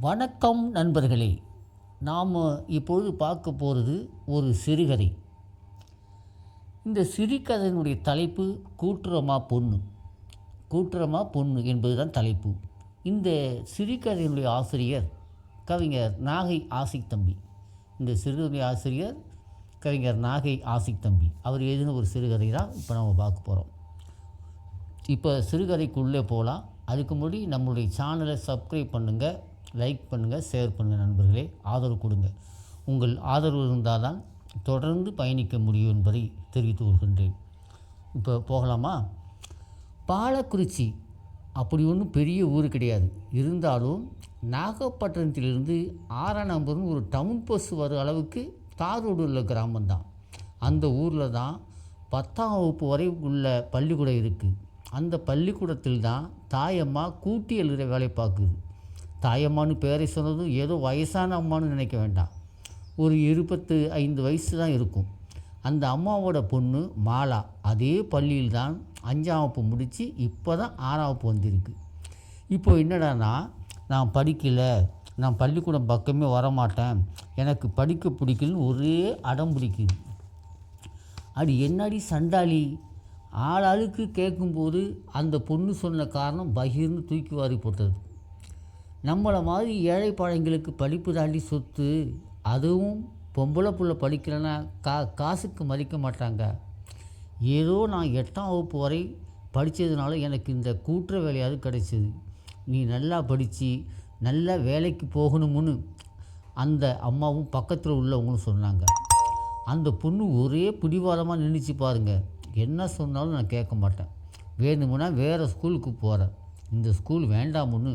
வணக்கம் நண்பர்களே நாம் இப்பொழுது பார்க்க போகிறது ஒரு சிறுகதை. இந்த சிறுகதையினுடைய தலைப்பு கூட்டுறமா பொண்ணு. கூட்டுறமா பொண்ணு என்பதுதான் தலைப்பு. இந்த சிறுகதையினுடைய ஆசிரியர் கவிஞர் நாகை ஆசிக் தம்பி. இந்த சிறுகதை ஆசிரியர் கவிஞர் நாகை ஆசிக் தம்பி. அவர் எழுதின ஒரு சிறுகதை தான் இப்போ நம்ம பார்க்க போகிறோம் இப்போ சிறுகதைக்குள்ளே போகலாம் அதுக்கு முன்னாடி நம்மளுடைய சேனலை சப்ஸ்கிரைப் பண்ணுங்கள் லைக் பண்ணுங்கள் ஷேர் பண்ணுங்கள் நண்பர்களே. ஆதரவு கொடுங்க. உங்கள் ஆதரவு இருந்தால் தான் தொடர்ந்து பயணிக்க முடியும் என்பதை தெரிவித்து கொள்கின்றேன். இப்போ போகலாமா? பாலக்குறிச்சி அப்படி ஒன்றும் பெரிய ஊர் கிடையாது. இருந்தாலும் நாகப்பட்டினத்திலிருந்து ஆறாம் ஒரு டவுன் பஸ் வர அளவுக்கு தார் ரோடு உள்ள கிராமம்தான். அந்த ஊரில் தான் பத்தாம் வகுப்பு வரை உள்ள பள்ளிக்கூடம் இருக்குது அந்த பள்ளிக்கூடத்தில் தான் தாயம்மா கூட்டி எழுதுகிற வேலை பார்க்குது. தாயம்மான்னு பேரை சொன்னதும் ஏதோ வயசான அம்மான்னு நினைக்க வேண்டாம். ஒரு இருபத்து ஐந்து வயசு தான் இருக்கும். அந்த அம்மாவோட பொண்ணு மாலா அதே பள்ளியில் தான் அஞ்சாம் வகுப்பு முடித்து இப்போ தான் ஆறாம் வகுப்பு வந்திருக்கு. இப்போ என்னடான்னா நான் படிக்கலை நான் பள்ளிக்கூடம் பக்கமே வரமாட்டேன் எனக்கு படிக்க பிடிக்கலன்னு ஒரே அடம் பிடிக்குது. அது என்னடி சண்டாளி? ஆளாளுக்கு கேட்கும்போது அந்த பொண்ணு சொன்ன காரணம் பகிர்னு தூக்கி வாரி போட்டது. நம்மளை மாதிரி ஏழை பழங்களுக்கு படிப்பு தாண்டி சொத்து அதுவும் பொம்பளை புள்ள படிக்கலைன்னா கா காசுக்கு மதிக்க மாட்டாங்க. ஏதோ நான் எட்டாம் வகுப்பு வரை படித்ததுனால எனக்கு இந்த கூட்டுற வேலையாவது கிடைச்சிது. நீ நல்லா படித்து நல்ல வேலைக்கு போகணும்னு அந்த அம்மாவும் பக்கத்தில் உள்ளவங்களும் சொன்னாங்க. அந்த பொண்ணு ஒரே பிடிவாதமாக நின்றுச்சு பாருங்க. என்ன சொன்னாலும் நான் கேட்க மாட்டேன். வேணுமுன்னா வேறு ஸ்கூலுக்கு போகிறேன் இந்த ஸ்கூல் வேண்டாமுன்னு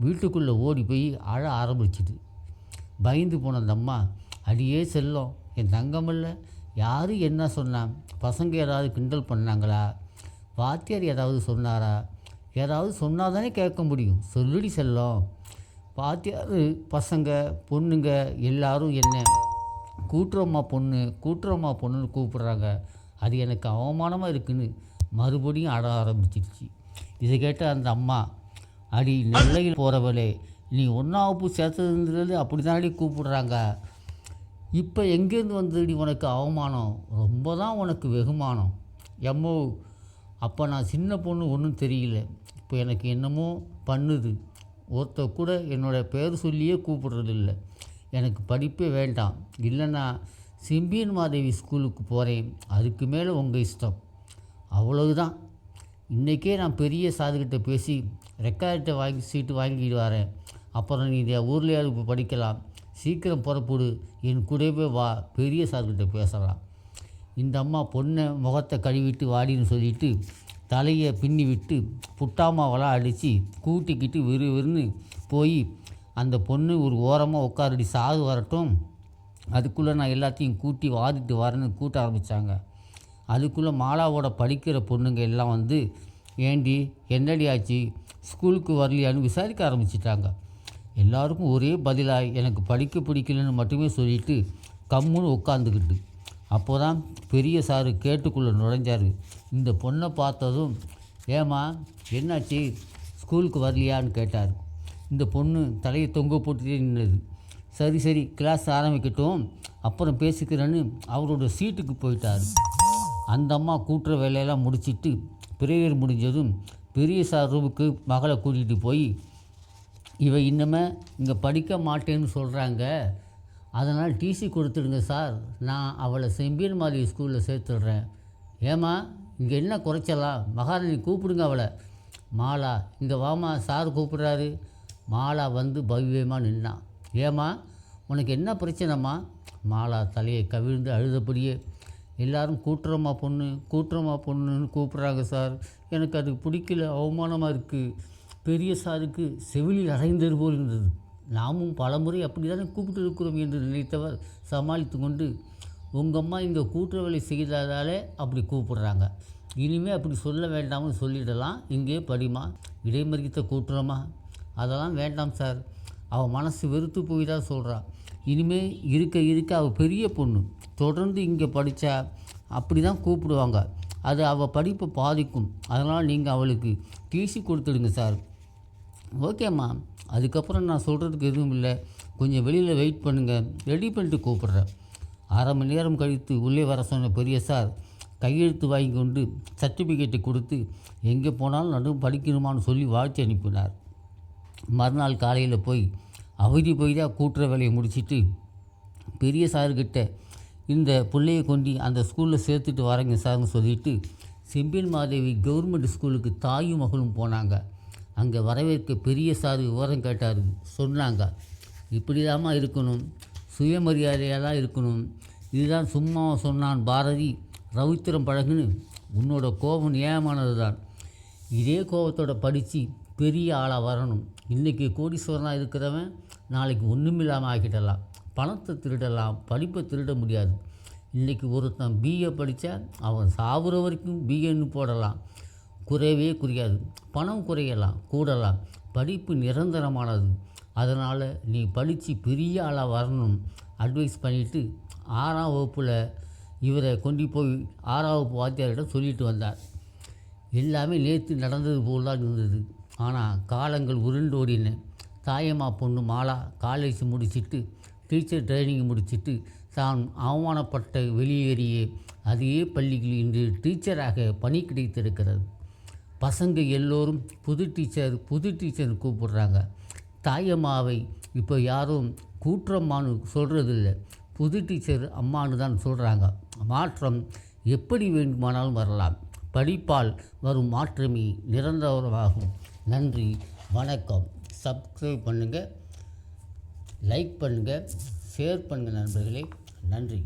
வீட்டுக்குள்ளே ஓடி போய் அழ ஆரம்பிச்சிது. பயந்து போன அந்த அம்மா அடியே செல்லம் என் தங்கமில்ல யார் என்ன சொன்னான் பசங்க ஏதாவது கிண்டல் பண்ணாங்களா? வாத்தியார் ஏதாவது சொன்னாரா? ஏதாவது சொன்னால் தானே கேட்க முடியும். சொல்லுடி செல்லம். வாத்தியார் பசங்க பொண்ணுங்க எல்லாரும் என்ன கூட்டுறம்மா பொண்ணு கூட்டுறம்மா பொண்ணுன்னு கூப்பிட்றாங்க. அது எனக்கு அவமானமாக இருக்குன்னு மறுபடியும் அட ஆரம்பிச்சிருச்சு. இதை கேட்ட அந்த அம்மா அடி நெல்லையில் போகிறவளே நீ ஒன்றாவப்பு சேர்த்ததுன்றது அப்படி தானடி கூப்பிடுறாங்க. இப்போ எங்கேருந்து வந்ததுடி உனக்கு அவமானம்? ரொம்ப தான் உனக்கு வெகுமானம். எம்மோ அப்போ நான் சின்ன பொண்ணு ஒன்றும் தெரியல. இப்போ எனக்கு என்னமோ பண்ணுது. ஒருத்தர் கூட என்னோடய பேர் சொல்லியே கூப்பிடுறதில்ல. எனக்கு படிப்பே வேண்டாம். இல்லைன்னா சிம்பியன் மாதேவி ஸ்கூலுக்கு போகிறேன் அதுக்கு மேலே உங்கள் இஷ்டம். அவ்வளவுதான். இன்றைக்கே நான் பெரிய சாதுகிட்ட பேசி ரெக்கார்ட்டை வாங்கி சீட்டு வாங்கிட்டு வரேன். அப்புறம் நீ இதை ஊர்லேயாவது படிக்கலாம். சீக்கிரம் புறப்படு. என் கூடவே வா. பெரிய சாதுகிட்ட பேசலாம். இந்த அம்மா பொண்ணை முகத்தை கழுவிட்டு வாடின்னு சொல்லிட்டு தலையை பின்னி விட்டு புட்டாமாவெல்லாம் அடித்து கூட்டிக்கிட்டு விறு விறுன்னு போய் அந்த பொண்ணு ஒரு ஓரமாக உட்காரடி சாது வரட்டும். அதுக்குள்ளே நான் எல்லாத்தையும் கூட்டி வாதிட்டு வரேன்னு கூட்ட ஆரம்பித்தாங்க அதுக்குள்ளே மாலாவோட படிக்கிற பொண்ணுங்க எல்லாம் வந்து ஏண்டி என்னடி ஆச்சு? ஸ்கூலுக்கு வரலையான்னு விசாரிக்க ஆரம்பிச்சிட்டாங்க. எல்லாருக்கும் ஒரே பதிலாக எனக்கு படிக்க பிடிக்கலன்னு மட்டுமே சொல்லிட்டு கம்முன்னு உட்காந்துக்கிட்டு அப்போ தான் பெரிய சாரு கேட்டுக்குள்ளே நுழைஞ்சார். இந்த பொண்ணை பார்த்ததும் ஏம்மா என்னாச்சு? ஸ்கூலுக்கு வரலையான்னு கேட்டார். இந்த பொண்ணு தலையை தொங்க போட்டுட்டே நின்னது. சரி சரி கிளாஸ் ஆரம்பிக்கட்டும். அப்புறம் பேசிக்கிறேன்னு அவரோட சீட்டுக்கு போயிட்டார். அந்த அம்மா கூட்டுற வேலையெல்லாம் முடிச்சிட்டு பிரேயர் முடிஞ்சதும் பெரிய சார் ரூமுக்கு மகளை கூட்டிகிட்டு போய் இவ இன்னமே இங்கே படிக்க மாட்டேன்னு சொல்கிறாங்க அதனால் டிசி கொடுத்துடுங்க சார். நான் அவளை செம்பியன் மாதிரி ஸ்கூலில் சேர்த்துடுறேன். ஏம்மா இங்கே என்ன குறைச்சலா மகாராணி கூப்பிடுங்க அவளை. மாலா இங்கே வாமா சார் கூப்பிட்றாரு. மாலா வந்து பவ்யமாக நின்னான். ஏம்மா உனக்கு என்ன பிரச்சனைம்மா? மாலா தலையை கவிழ்ந்து அழுதபடியே எல்லாரும் கூட்டுறமா பொண்ணு? கூட்டுறமா பொண்ணுன்னு கூப்பிட்றாங்க சார். எனக்கு அது பிடிக்கல அவமானமாக இருக்குது பெரிய சாருக்கு செவிலில் அடைந்தது போல் இருந்தது. நாமும் பலமுறை அப்படி தானே கூப்பிட்டு இருக்கிறோம் என்று நினைத்தவர் சமாளித்து கொண்டு உங்கள் அம்மா இங்கே கூட்டுற வேலை செய்ததாலே அப்படி கூப்பிட்றாங்க. இனிமேல் அப்படி சொல்ல வேண்டாம்னு சொல்லிடலாம். இங்கே படிமா இடைமறித்த கூட்டுறமா? அதெல்லாம் வேண்டாம் சார். அவள் மனசு வெறுத்து போய் தான் சொல்கிறான் இனிமேல் இருக்க இருக்க அவள் பெரிய பொண்ணு. தொடர்ந்து இங்கே படித்தா அப்படி தான் கூப்பிடுவாங்க. அது அவள் படிப்பை பாதிக்கும். அதனால் நீங்கள் அவளுக்கு டிசி கொடுத்துடுங்க சார். ஓகேம்மா அதுக்கப்புறம் நான் சொல்கிறதுக்கு எதுவும் இல்லை. கொஞ்சம் வெளியில் வெயிட் பண்ணுங்கள் ரெடி பண்ணிட்டு கூப்பிட்றேன். அரை மணி நேரம் கழித்து உள்ளே வர சொன்ன பெரிய சார் கையெழுத்து வாங்கி கொண்டு சர்டிஃபிகேட்டை கொடுத்து எங்கே போனாலும் நடுவும் படிக்கணுமான்னு சொல்லி வாழ்த்து அனுப்பினார். மறுநாள் காலையில் போய் அவதி போய் தான் கூட்டுற வேலையை முடிச்சிட்டு பெரிய சார்கிட்ட இந்த பிள்ளையை கொண்டு அந்த ஸ்கூலில் சேர்த்துட்டு வரேங்க சார்னு சொல்லிட்டு செம்பியன் மாதேவி கவர்மெண்ட் ஸ்கூலுக்கு தாயும் மகளும் போனாங்க. அங்கே வரவேற்க பெரிய சார் விவரம் கேட்டார். சொன்னாங்க இப்படி இருக்கணும். சுயமரியாதையாக தான் இருக்கணும். இதுதான் சும்மா சொன்னான் பாரதி. ரவித்திரம் பழகுன்னு உன்னோட கோபம் நியாயமானது தான் இதே கோபத்தோட படித்து பெரிய ஆளாக வரணும். இன்றைக்கி கோடீஸ்வரனாக இருக்கிறவன் நாளைக்கு ஒன்றுமில்லாமல் ஆக்கிடலாம் பணத்தை திருடலாம் படிப்பை திருட முடியாது. இன்றைக்கி ஒருத்தன் பிஏ படித்தா அவன் சாகுற வரைக்கும் பிஏன்னு போடலாம். குறையவே குறையாது. பணம் குறையலாம் கூடலாம். படிப்பு நிரந்தரமானது. அதனால் நீ படித்து பெரிய ஆளாக வரணும். அட்வைஸ் பண்ணிவிட்டு ஆறாம் வகுப்பில் இவரை கொண்டு போய் ஆறாம் வகுப்பு வாத்தியாரிடம் சொல்லிட்டு வந்தார். எல்லாமே நேற்று நடந்தது போல் தான் இருந்தது. ஆனால் காலங்கள் உருண்டோடின. தாயம்மா பொண்ணு மாலா காலேஜ் முடிச்சிட்டு டீச்சர் ட்ரைனிங் முடிச்சிட்டு தான் அவமானப்பட்ட வெளியேறிய. அதே பள்ளியில் இன்று டீச்சராக பணி கிடைத்திருக்கிறது. பசங்க எல்லோரும் புது டீச்சர் புது டீச்சர் கூப்பிடுறாங்க. தாயம்மாவை இப்போ யாரும் கூற்றம்மான்னு சொல்கிறதில்ல புது டீச்சர் அம்மானு தான் சொல்கிறாங்க மாற்றம் எப்படி வேண்டுமானாலும் வரலாம். படிப்பால் வரும் மாற்றமே நிரந்தரமாகும். நன்றி வணக்கம். சப்ஸ்கிரைப் பண்ணுங்கள் லைக் பண்ணுங்கள் ஷேர் பண்ணுங்கள் நண்பர்களே. நன்றி.